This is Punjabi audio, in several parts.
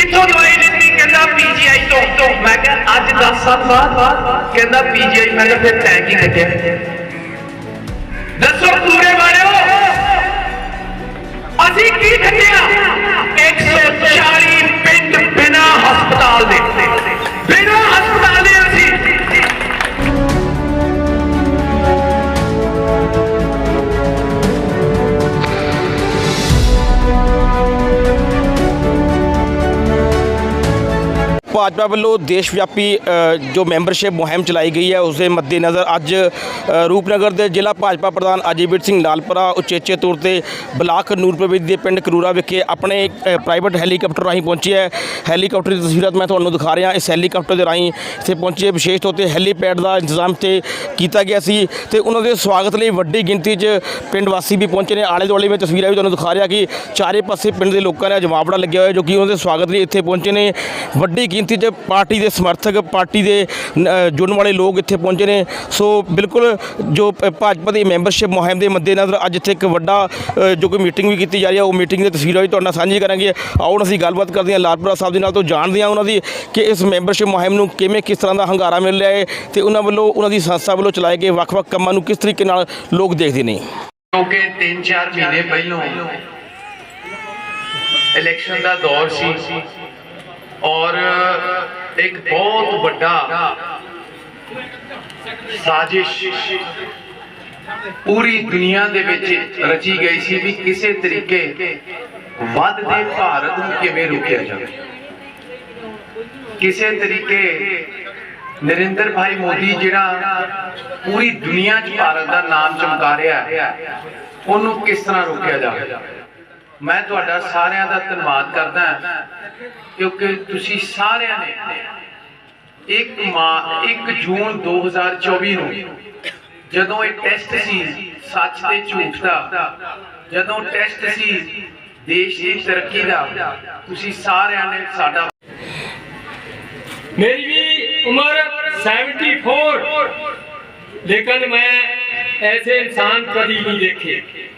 ਕਿੱਥੋਂ ਦਵਾਈ ਲਿੱਤੀ ਕਹਿੰਦਾ ਪੀਜੀਆਈ ਤੋਂ ਤੋਂ। ਮੈਂ ਕਿਹਾ, ਅੱਜ 10 ਸਾਲ ਬਾਅਦ। ਕਹਿੰਦਾ ਪੀਜੀਆਈ ਮੈਂ ਕਿਹਾ ਫਿਰ ਤੈਂ ਕੀ ਕੱਢਿਆ ਦੱਸੋ ਪੂਰੇ ਵਾਲਿਓ ਅਸੀਂ ਕੀ ਕੱਢਿਆ 140 ਪਿੰਡ ਬਿਨਾ ਹਸਪਤਾਲ ਦੇ। ਭਾਜਪਾ ਵੱਲੋਂ ਦੇਸ਼ ਵਿਆਪੀ ਜੋ ਮੈਂਬਰਸ਼ਿਪ ਮੁਹਿੰਮ ਚਲਾਈ ਗਈ ਹੈ ਉਸ ਦੇ ਮੱਦੇਨਜ਼ਰ ਅੱਜ ਰੂਪਨਗਰ ਦੇ ਜ਼ਿਲ੍ਹਾ ਭਾਜਪਾ ਪ੍ਰਧਾਨ ਅਜੀਵੀਰ ਸਿੰਘ ਲਾਲਪੁਰਾ ਉਚੇਚੇ ਤੌਰ ਤੇ ਬਲਾਕ ਨੂਰਪੁਰ ਦੇ ਪਿੰਡ ਕਰੂਰਾ ਵਿਖੇ ਆਪਣੇ ਪ੍ਰਾਈਵੇਟ ਹੈਲੀਕਾਪਟਰ ਰਾਹੀਂ ਪਹੁੰਚੇ ਹੈ। ਹੈਲੀਕਾਪਟਰ ਦੀ ਤਸਵੀਰਾਂ ਮੈਂ ਤੁਹਾਨੂੰ ਦਿਖਾ ਰਿਹਾ, ਇਸ ਹੈਲੀਕਾਪਟਰ ਦੇ ਰਾਹੀਂ ਇੱਥੇ ਪਹੁੰਚੇ ਵਿਸ਼ੇਸ਼ ਤੌਰ ਤੇ ਹੈਲੀਪੈਡ ਦਾ ਇੰਤਜ਼ਾਮ ਤੇ ਕੀਤਾ ਗਿਆ ਸੀ ਤੇ ਉਹਨਾਂ ਦੇ ਸਵਾਗਤ ਲਈ ਵੱਡੀ ਗਿਣਤੀ 'ਚ ਪਿੰਡ ਵਾਸੀ ਵੀ ਪਹੁੰਚੇ ਨੇ। ਆਲੇ ਦੁਆਲੇ ਵਿੱਚ ਤਸਵੀਰਾਂ ਵੀ ਤੁਹਾਨੂੰ ਦਿਖਾ ਰਿਹਾ ਕਿ ਚਾਰੇ ਪਾਸੇ ਪਿੰਡ ਦੇ ਲੋਕਾਂ ਨੇ ਜਵਾਬੜਾ ਲੱਗਿਆ ਹੋਇਆ, ਜੋ ਕਿ ਉਹਨਾਂ ਦੇ ਸਵਾਗਤ ਲਈ ਇੱਥੇ ਪਹੁੰਚੇ ਨੇ। ਵੱਡੀ ਗਿਣਤੀ 'ਚ ਪਾਰਟੀ ਦੇ ਸਮਰਥਕ, ਪਾਰਟੀ ਦੇ ਜੁੜਨ ਵਾਲੇ ਲੋਕ ਇੱਥੇ ਪਹੁੰਚੇ ਨੇ। ਸੋ ਬਿਲਕੁਲ ਜੋ ਭਾਜਪਾ ਦੀ ਮੈਂਬਰਸ਼ਿਪ ਮੁਹਿੰਮ ਦੇ ਮੱਦੇਨਜ਼ਰ ਅੱਜ ਇੱਥੇ ਇੱਕ ਵੱਡਾ ਜੋ ਕੋਈ ਮੀਟਿੰਗ ਵੀ ਕੀਤੀ ਜਾ ਰਹੀ ਹੈ, ਉਹ ਮੀਟਿੰਗ ਦੀ ਤਸਵੀਰਾਂ ਵੀ ਤੁਹਾਡੇ ਨਾਲ ਸਾਂਝੀ ਕਰਾਂਗੇ। ਆਓ ਅਸੀਂ ਗੱਲਬਾਤ ਕਰਦੇ ਹਾਂ ਲਾਲਪੁਰਾ ਸਾਹਿਬ ਦੇ ਨਾਲ ਤੋਂ ਜਾਣਦੇ ਹਾਂ ਉਹਨਾਂ ਦੀ ਕਿ ਇਸ ਮੈਂਬਰਸ਼ਿਪ ਮੁਹਿੰਮ ਨੂੰ ਕਿਵੇਂ ਕਿਸ ਤਰ੍ਹਾਂ ਦਾ ਹੰਗਾਰਾ ਮਿਲ ਰਿਹਾ ਹੈ ਤੇ ਉਹਨਾਂ ਵੱਲੋਂ, ਉਹਨਾਂ ਦੀ ਸੰਸਥਾ ਵੱਲੋਂ ਚਲਾਏ ਗਏ ਵੱਖ-ਵੱਖ ਕੰਮਾਂ ਨੂੰ ਕਿਸ ਤਰੀਕੇ ਨਾਲ ਲੋਕ ਦੇਖਦੇ ਨੇ? ਕਿਉਂਕਿ 3-4 ਮਹੀਨੇ ਪਹਿਲਾਂ ਇਲੈਕਸ਼ਨ ਦਾ ਦੌਰ ਸੀ। ਔਰ ਇੱਕ ਬਹੁਤ ਵੱਡਾ ਸਾਜ਼ਿਸ਼ ਪੂਰੀ ਦੁਨੀਆ ਦੇ ਵਿੱਚ ਰਚੀ ਗਈ ਸੀ ਵੀ ਕਿਸੇ ਤਰੀਕੇ ਵੱਧਦੇ ਭਾਰਤ ਨੂੰ ਕਿਵੇਂ ਰੋਕਿਆ ਜਾਵੇ। ਕਿਸੇ ਤਰੀਕੇ ਨਰਿੰਦਰ ਭਾਈ ਮੋਦੀ ਜਿਹੜਾ ਪੂਰੀ ਦੁਨੀਆ 'ਚ ਭਾਰਤ ਦਾ ਨਾਮ ਚਮਕਾ ਰਿਹਾ ਹੈ, ਉਹਨੂੰ ਕਿਸ ਤਰ੍ਹਾਂ ਰੋਕਿਆ ਜਾਵੇ? ਮੈਂ ਤੁਹਾਡਾ ਸਾਰਿਆਂ ਦਾ ਧੰਨਵਾਦ ਕਰਦਾ ਕਿਉਂਕਿ ਤੁਸੀਂ ਸਾਰਿਆਂ ਨੇ 1 ਮਾਹ 1 ਜੂਨ 2024 ਨੂੰ ਜਦੋਂ ਇਹ ਟੈਸਟ ਸੀ ਸੱਚ ਤੇ ਝੂਠ ਦਾ, ਜਦੋਂ ਟੈਸਟ ਸੀ ਦੇਸ਼ ਦੀ ਤਰੱਕੀ ਦਾ, ਤੁਸੀਂ ਸਾਰਿਆਂ ਨੇ ਸਾਡਾ ਮੇਰੀ ਵੀ ਉਮਰ 74 ਲੇਕਿਨ ਮੈਂ ਐਸੇ ਇਨਸਾਨ ਕਦੀ ਨਹੀਂ ਦੇਖੇ।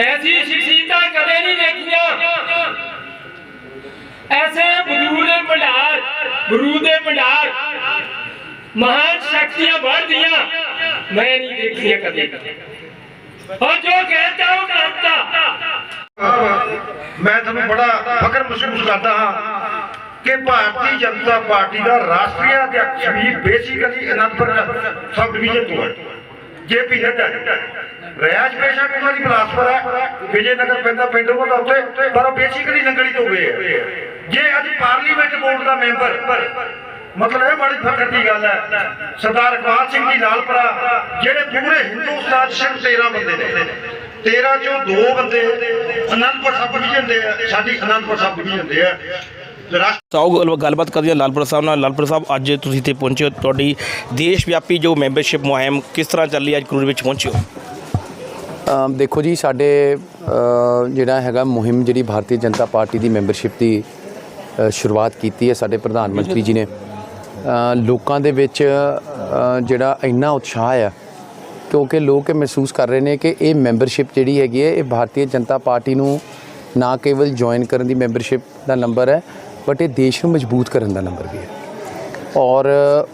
ਐਸੀ ਸ਼ਖਸੀਅਤਾਂ ਕਦੇ ਨਹੀਂ ਵੇਖੀਆਂ। ਐਸੇ ਬਰੂ ਦੇ ਭੰਡਾਰ ਬਰੂ ਦੇ ਭੰਡਾਰ, ਮਹਾਨ ਸ਼ਕਤੀਆਂ ਵਰਦੀਆਂ ਮੈਂ ਨਹੀਂ ਦੇਖੀਆਂ ਕਦੇ। ਔਰ ਜੋ ਕਹਿੰਦਾ ਉਹ ਕਰਦਾ ਮੈਂ ਤੁਹਾਨੂੰ ਬੜਾ ਫਖਰ ਮਹਿਸੂਸ ਕਰਦਾ ਹਾਂ ਕਿ ਭਾਰਤੀ ਜਨਤਾ ਪਾਰਟੀ ਦਾ ਰਾਸ਼ਟਰੀ ਅਧਿਕਾਰੀ ਬੇਸਿਕਲੀ ਅਨੰਦਪੁਰ ਸਬ ਡਿਵੀਜ਼ਨ ਤੋਂ ਹੈ ਜੇਪੀ ਹੈਡ ਹੈ ਰਿਆਜ ਪੇਸ਼ਾ ਉਹਨਾਂ ਦੀ ਬਲਾਸਪੁਰ ਹੈ, ਵਿਜੇ ਨਗਰ ਪੈਂਦਾ ਪਿੰਡ ਉਹਦਾ ਉੱਤੇ ਪਰ ਉਹ ਬੇਸਿਕਲੀ ਨੰਗਲੀ ਤੋਂ ਗਏ ਜੇ ਅੱਜ ਪਾਰਲੀਮੈਂਟ ਬੋਰਡ ਦਾ ਮੈਂਬਰ ਮਤਲਬ ਇਹ ਬੜੀ ਫਖਰ ਦੀ ਗੱਲ ਹੈ, ਸਰਦਾਰ ਇਕਬਾਲ ਸਿੰਘ ਜੀ ਲਾਲਪੁਰਾ ਜਿਹੜੇ ਪੂਰੇ ਹਿੰਦੁਸਤਾਨ ਸਿਰਫ 13 ਬੰਦੇ ਨੇ। 13 ਚੋਂ ਦੋ ਬੰਦੇ ਅਨੰਦਪੁਰ ਸਾਹਿਬ ਡਿਵੀਜ਼ਨ ਦੇ ਆ, ਸਾਡੀ ਅਨੰਦਪੁਰ ਸਾਹਿਬ ਡਿਵੀਜ਼ਨ ਦੇ ਆ। ਰਾਸ਼ਟਰ ਗੱਲਬਾਤ ਕਰਦੇ ਹਾਂ ਲਾਲਪੁਰ ਸਾਹਿਬ ਨਾਲ। ਲਾਲਪੁਰ ਸਾਹਿਬ, ਅੱਜ ਤੁਸੀਂ ਇੱਥੇ ਪਹੁੰਚੇ ਹੋ। ਤੁਹਾਡੀ ਦੇਸ਼ ਵਿਆਪੀ ਜੋ ਮੈਂਬਰਸ਼ਿਪ ਮੁਹਿੰਮ ਕਿਸ ਤਰ੍ਹਾਂ ਚੱਲ ਰਹੀ ਹੈ ਅੱਜ ਕਰੂਰ ਵਿੱਚ ਪਹੁੰਚੇ ਹੋ? ਦੇਖੋ ਜੀ, ਸਾਡੇ ਜਿਹੜਾ ਹੈਗਾ ਮੁਹਿੰਮ ਜਿਹੜੀ ਭਾਰਤੀ ਜਨਤਾ ਪਾਰਟੀ ਦੀ ਮੈਂਬਰਸ਼ਿਪ ਦੀ ਸ਼ੁਰੂਆਤ ਕੀਤੀ ਹੈ ਸਾਡੇ ਪ੍ਰਧਾਨ ਮੰਤਰੀ ਜੀ ਨੇ। ਲੋਕਾਂ ਦੇ ਵਿੱਚ ਜਿਹੜਾ ਇੰਨਾ ਉਤਸ਼ਾਹ ਆ, ਕਿਉਂਕਿ ਲੋਕ ਇਹ ਮਹਿਸੂਸ ਕਰ ਰਹੇ ਨੇ ਕਿ ਇਹ ਮੈਂਬਰਸ਼ਿਪ ਜਿਹੜੀ ਹੈਗੀ ਹੈ, ਇਹ ਭਾਰਤੀ ਜਨਤਾ ਪਾਰਟੀ ਨੂੰ ਨਾ ਕੇਵਲ ਜੁਆਇਨ ਕਰਨ ਦੀ ਮੈਂਬਰਸ਼ਿਪ ਦਾ ਨੰਬਰ ਹੈ ਬਟ ਇਹ ਦੇਸ਼ ਨੂੰ ਮਜ਼ਬੂਤ ਕਰਨ ਦਾ ਨੰਬਰ ਵੀ ਹੈ। ਔਰ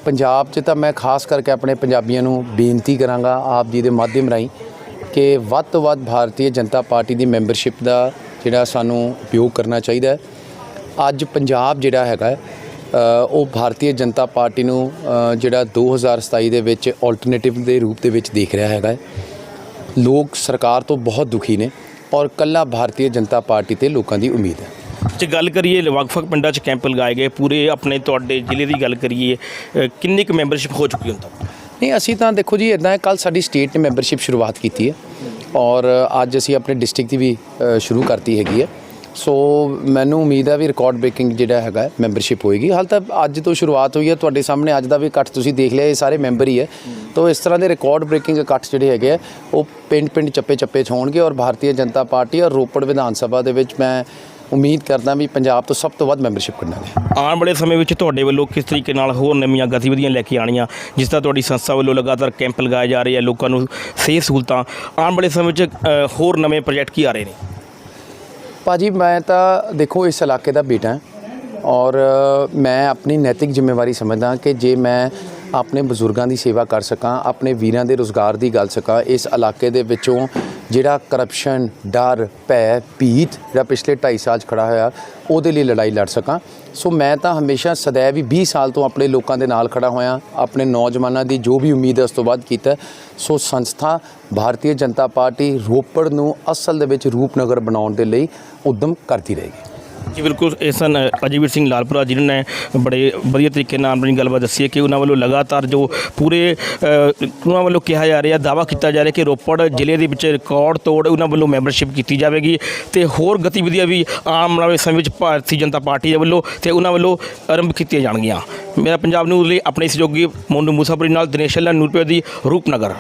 ਪੰਜਾਬ 'ਚ ਤਾਂ ਮੈਂ ਖਾਸ ਕਰਕੇ ਆਪਣੇ ਪੰਜਾਬੀਆਂ ਨੂੰ ਬੇਨਤੀ ਕਰਾਂਗਾ, ਆਪ ਜੀ ਦੇ ਮਾਧਿਅਮ ਰਾਹੀਂ ਕਿ ਵੱਧ ਤੋਂ ਵੱਧ ਭਾਰਤੀ ਜਨਤਾ ਪਾਰਟੀ ਦੀ ਮੈਂਬਰਸ਼ਿਪ ਦਾ ਜਿਹੜਾ ਸਾਨੂੰ ਉਪਯੋਗ ਕਰਨਾ ਚਾਹੀਦਾ ਹੈ। ਅੱਜ ਪੰਜਾਬ ਜਿਹੜਾ ਹੈਗਾ ਉਹ ਭਾਰਤੀ ਜਨਤਾ ਪਾਰਟੀ ਨੂੰ ਅ, ਜਿਹੜਾ 2027 ਦੇ ਵਿੱਚ ਆਲਟਰਨੇਟਿਵ ਦੇ ਰੂਪ ਦੇ ਵਿੱਚ ਦੇਖ ਰਿਹਾ ਹੈਗਾ ਲੋਕ ਸਰਕਾਰ ਤੋਂ ਬਹੁਤ ਦੁਖੀ ਨੇ ਔਰ ਕੱਲਾ ਭਾਰਤੀ ਜਨਤਾ ਪਾਰਟੀ ਤੇ ਲੋਕਾਂ ਦੀ ਉਮੀਦ ਹੈ। ਜੇ ਗੱਲ ਕਰੀਏ ਵੱਖ-ਵੱਖ ਪਿੰਡਾਂ 'ਚ ਕੈਂਪ ਲਗਾਏ ਗਏ ਪੂਰੇ ਆਪਣੇ ਤੁਹਾਡੇ ਜ਼ਿਲ੍ਹੇ ਦੀ ਗੱਲ ਕਰੀਏ ਕਿੰਨੀ ਕੁ ਮੈਂਬਰਸ਼ਿਪ ਹੋ ਚੁੱਕੀ ਹੁਣ ਤੱਕ? ਨਹੀਂ, ਅਸੀਂ ਤਾਂ ਦੇਖੋ ਜੀ ਇਦਾਂ ਹੈ ਕੱਲ ਸਾਡੀ ਸਟੇਟ ਨੇ ਮੈਂਬਰਸ਼ਿਪ ਸ਼ੁਰੂਆਤ ਕੀਤੀ ਹੈ ਔਰ ਅੱਜ ਅਸੀਂ ਆਪਣੇ ਡਿਸਟ੍ਰਿਕਟ ਦੀ ਵੀ ਸ਼ੁਰੂ ਕਰਤੀ ਹੈਗੀ ਹੈ। ਸੋ ਮੈਨੂੰ ਉਮੀਦ ਹੈ ਵੀ ਰਿਕਾਰਡ ਬ੍ਰੇਕਿੰਗ ਜਿਹੜਾ ਹੈਗਾ ਮੈਂਬਰਸ਼ਿਪ ਹੋਏਗੀ। ਹਾਲ ਤਾਂ ਅੱਜ ਤੋਂ ਸ਼ੁਰੂਆਤ ਹੋਈ ਹੈ, ਤੁਹਾਡੇ ਸਾਹਮਣੇ ਅੱਜ ਦਾ ਵੀ ਇਕੱਠ ਤੁਸੀਂ ਦੇਖ ਲਿਆ, ਇਹ ਸਾਰੇ ਮੈਂਬਰ ਹੀ ਹੈ। ਤਾਂ ਇਸ ਤਰ੍ਹਾਂ ਦੇ ਰਿਕਾਰਡ ਬ੍ਰੇਕਿੰਗ ਇਕੱਠ ਜਿਹੜੇ ਹੈਗੇ ਆ, ਉਹ ਪਿੰਡ ਪਿੰਡ ਚੱਪੇ ਚੱਪੇ 'ਚ ਹੋਣਗੇ ਔਰ ਭਾਰਤੀ ਜਨਤਾ ਪਾਰਟੀ ਔਰ ਰੋਪੜ ਵਿਧਾਨ ਸਭਾ ਦੇ ਵਿੱਚ ਮੈਂ ਉਮੀਦ ਕਰਦਾ ਵੀ ਪੰਜਾਬ ਤੋਂ ਸਭ ਤੋਂ ਵੱਧ ਮੈਂਬਰਸ਼ਿਪ ਕਰਨਾਂਗੇ ਆਉਣ ਵਾਲੇ ਸਮੇਂ ਵਿੱਚ ਤੁਹਾਡੇ ਵੱਲੋਂ ਕਿਸ ਤਰੀਕੇ ਨਾਲ ਹੋਰ ਨਵੀਆਂ ਗਤੀਵਿਧੀਆਂ ਲੈ ਕੇ ਆਣੀਆਂ ਜਿਸ ਤਰ੍ਹਾਂ ਤੁਹਾਡੀ ਸੰਸਥਾ ਵੱਲੋਂ ਲਗਾਤਾਰ ਕੈਂਪ ਲਗਾਏ ਜਾ ਰਹੇ ਆ ਲੋਕਾਂ ਨੂੰ ਸਿਹਤ ਸਹੂਲਤਾਂ ਆਉਣ ਵਾਲੇ ਸਮੇਂ ਵਿੱਚ ਅ, ਹੋਰ ਨਵੇਂ ਪ੍ਰੋਜੈਕਟ ਕੀ ਆ ਰਹੇ ਨੇ? ਭਾਜੀ ਮੈਂ ਤਾਂ ਦੇਖੋ ਇਸ ਇਲਾਕੇ ਦਾ ਬੇਟਾ ਹਾਂ ਔਰ ਅ, ਮੈਂ ਆਪਣੀ ਨੈਤਿਕ ਜ਼ਿੰਮੇਵਾਰੀ ਸਮਝਦਾ ਕਿ ਜੇ ਮੈਂ ਆਪਣੇ ਬਜ਼ੁਰਗਾਂ ਦੀ ਸੇਵਾ ਕਰ ਸਕਾਂ, ਆਪਣੇ ਵੀਰਾਂ ਦੇ ਰੋਜ਼ਗਾਰ ਦੀ ਗੱਲ ਸਕਾਂ, ਇਸ ਇਲਾਕੇ ਦੇ ਵਿੱਚੋਂ ਜਿਹੜਾ ਕਰਪਸ਼ਨ ਡਰ, ਭੈ, ਭੀਤ ਜਿਹੜਾ ਪਿਛਲੇ 2.5 ਸਾਲ 'ਚ ਖੜਾ ਹੋਇਆ, ਉਹਦੇ ਲਈ ਲੜਾਈ ਲੜ ਸਕਾਂ। ਸੋ ਮੈਂ ਤਾਂ ਹਮੇਸ਼ਾ ਸदैव ਹੀ 20 ਸਾਲ ਤੋਂ ਆਪਣੇ ਲੋਕਾਂ ਦੇ ਨਾਲ ਖੜਾ ਹੋਇਆ, ਆਪਣੇ ਨੌਜਵਾਨਾਂ ਦੀ ਜੋ ਵੀ ਉਮੀਦ ਹੈ ਉਸ ਤੋਂ ਬਾਅਦ ਕੀਤਾ। ਸੋ ਸੰਸਥਾ ਭਾਰਤੀ ਜਨਤਾ ਪਾਰਟੀ ਰੋਪੜ ਨੂੰ ਅਸਲ ਦੇ ਵਿੱਚ ਰੂਪਨਗਰ ਬਣਾਉਣ ਦੇ ਲਈ ਉਦਮ ਕਰਦੀ ਰਹੇਗੀ। ਜੀ, ਬਿਲਕੁਲ, ਇਹ ਸਨ ਅਜੀਵੀਰ ਸਿੰਘ ਲਾਲਪੁਰਾ, ਜਿਨ੍ਹਾਂ ਨੇ ਬੜੇ ਵਧੀਆ ਤਰੀਕੇ ਨਾਲ ਆਪਣੀ ਗੱਲਬਾਤ ਦੱਸੀ ਹੈ ਕਿ ਉਹਨਾਂ ਵੱਲੋਂ ਲਗਾਤਾਰ ਜੋ ਪੂਰੇ ਉਹਨਾਂ ਵੱਲੋਂ ਕਿਹਾ ਜਾ ਰਿਹਾ ਦਾਵਾ ਕੀਤਾ ਜਾ ਰਿਹਾ ਕਿ ਰੋਪੜ ਜ਼ਿਲ੍ਹੇ ਦੇ ਵਿੱਚ ਰਿਕਾਰਡ ਤੋੜ ਉਹਨਾਂ ਵੱਲੋਂ ਮੈਂਬਰਸ਼ਿਪ ਕੀਤੀ ਜਾਵੇਗੀ ਤੇ ਹੋਰ ਗਤੀਵਿਧੀਆਂ ਵੀ ਆਉਣ ਵਾਲੇ ਸਮੇਂ ਵਿੱਚ ਭਾਰਤੀ ਜਨਤਾ ਪਾਰਟੀ ਦੇ ਵੱਲੋਂ ਤੇ ਉਹਨਾਂ ਵੱਲੋਂ ਆਰੰਭ ਕੀਤੀਆਂ ਜਾਣਗੀਆਂ। ਮੇਰਾ ਪੰਜਾਬ ਨਿਊਜ਼ ਲਈ ਆਪਣੇ ਸਹਿਯੋਗੀ ਮੋਨੂ ਮੂਸਾਪੁਰੀ ਨਾਲ ਦਿਨੇਸ਼ ਅੱਲਾ ਨੂਰਪੁਰ ਦੀ ਰੂਪਨਗਰ।